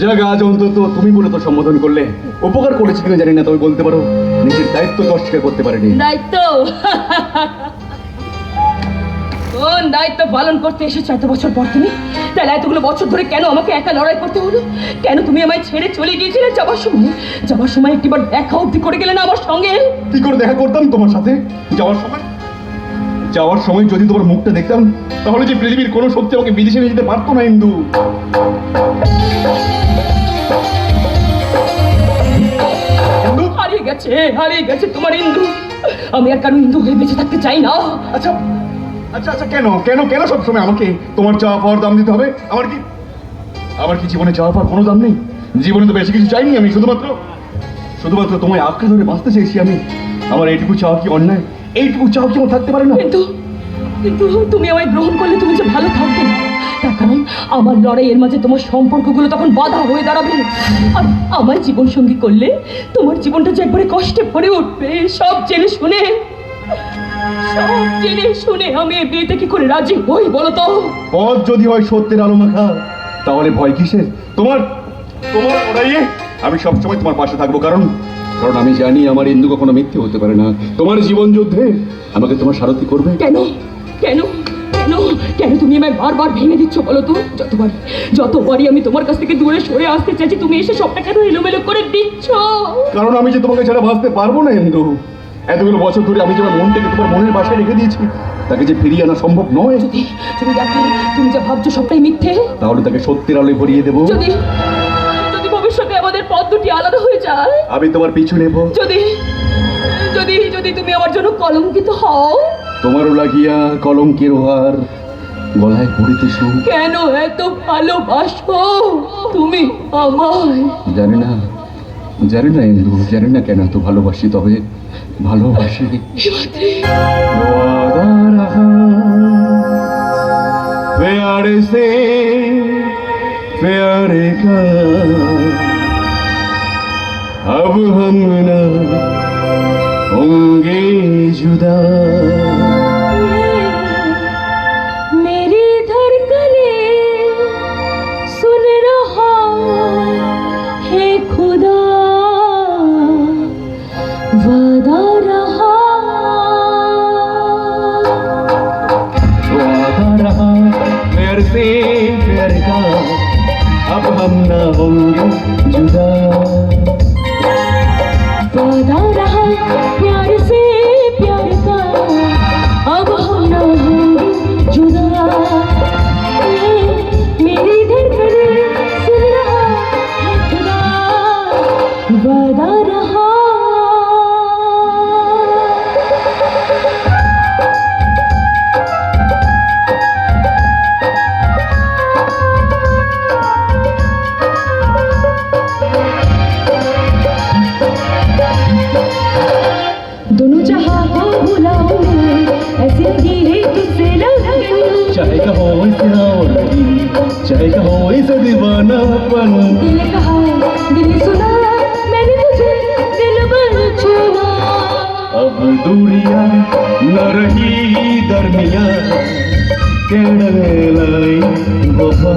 যাক আজ অন্তত তুমি বলে তো সম্বোধন করলে উপকার করেছি কিনা জানি না তবে বলতে পারো নিজের দায়িত্ব তো অস্বীকার করতে পারেনি। দায়িত্ব? কোন দায়িত্ব পালন করতে এসেছ এত বছর পর তুমি? তাহলে এতগুলো বছর ধরে কেন আমাকে একা লড়াই করতে হলো? কেন তুমি আমায় ছেড়ে চলে গিয়েছিলে যাবার সময়? যাবার সময় একটিবার দেখা অব্দি করে গেলে না আমার সঙ্গে? কি করে দেখা করতাম তোমার সাথে? যাওয়ার সময়? যাওয়ার সময় যদি তোমার মুখটা দেখতাম তাহলে যে পৃথিবীর কোনো শক্তি আমাকে বিদেশে নিয়ে যেতে পারতো না ইন্দু। গেছে হারিয়ে গেছে তোমার ইন্দু। আমি আর কারও ইন্দু হয়ে বেঁচে থাকতে চাই না। আচ্ছা আচ্ছা আচ্ছা কেন? কেন কেন সবসময় আমাকে তোমার চাওয়া পাওয়ার দাম দিতে হবে? আমার কি আমার কি জীবনে চাওয়া পাওয়ার কোনো দাম নেই? জীবনে তো বেশি কিছু চাইনি আমি শুধুমাত্র শুধুমাত্র তোমায় আঁকড়ে ধরে বাঁচতে চেয়েছি আমি। আমার এইটুকু চাওয়া কি অন্যায়? এইটুকু চাওয়া কি আমার থাকতে পারে না? কিন্তু কিন্তু তুমি আমায় গ্রহণ করলে তুমি যে ভালো থাকবে। না তার কারণ আমার লড়াইয়ের মাঝে তোমার সম্পর্কগুলো তখন বাধা হয়ে দাঁড়াবে। আর আমার জীবন সঙ্গী করলে তোমার জীবনটা যে একবারে কষ্টে ভরে উঠবে সব জেনে শুনে সব জেনে শুনে আমি এই বিয়েতে কি করে রাজি হই বলো তো? পথ যদি হয় সত্যের আলো মাখা তাহলে ভয় কিসের? তোমার তোমার লড়াইয়ে আমি সবসময় তোমার পাশে থাকব কারণ কারণ আমি জানি আমার ইন্দু কখনো মিথ্যে হতে পারে না। তোমার জীবন যুদ্ধে আমাকে তোমার সারথি করবে। কেন? কেন? কেন? কেন তুমি আমায় বারবার ভেঙে দিচ্ছ বলো তো? যতবারই যতবারই আমি তোমার কাছ থেকে দূরে সরে আসতে চাইছি তুমি এসে সবটা কেন এলোমেলো করে দিচ্ছ? কারণ আমি যে তোমাকে ছাড়া বাঁচতে পারব না ইন্দু এতগুলো বছর ধরে আমি যে আমার মনটাকে তোমার মনের বাসায় রেখে দিয়েছি তাকে যে ফিরিয়ে আনা সম্ভব নয়। যদি তুমি দেখো তুমি যা ভাবছ সবটাই মিথ্যে। তাহলে তাকে সত্যের আলোয় ভরিয়ে দেবো। যদি যদি ভবিষ্যতে আমাদের পথ দুটি আলাদা হয়ে যায় আমি তোমার পিছু নেব। যদি যদি যদি তুমি আমার জন্য কলঙ্কিত হও তোমারও লাগিয়া কলঙ্কের হার গলায় পড়িতে সুখ কেন এত ভালোবাসো তুমি আমায় জানি না জানি না ইন্দু জানি না কেন এত ভালোবাসি তবে ভালোবাসি वादा रहा प्यार से प्यार का अब हम न होंगे जुदा खुदा वादा रहा वादा रहा प्यार से प्यार का अब हम न होंगे जुदा चाहे कहो इसे और चाहे कहो इसे दीवानापन दिल कहा दिल सुना मैंने तुझे दिल छुआ अब दूरियाँ न रही दरमिया केड़े लाई वफा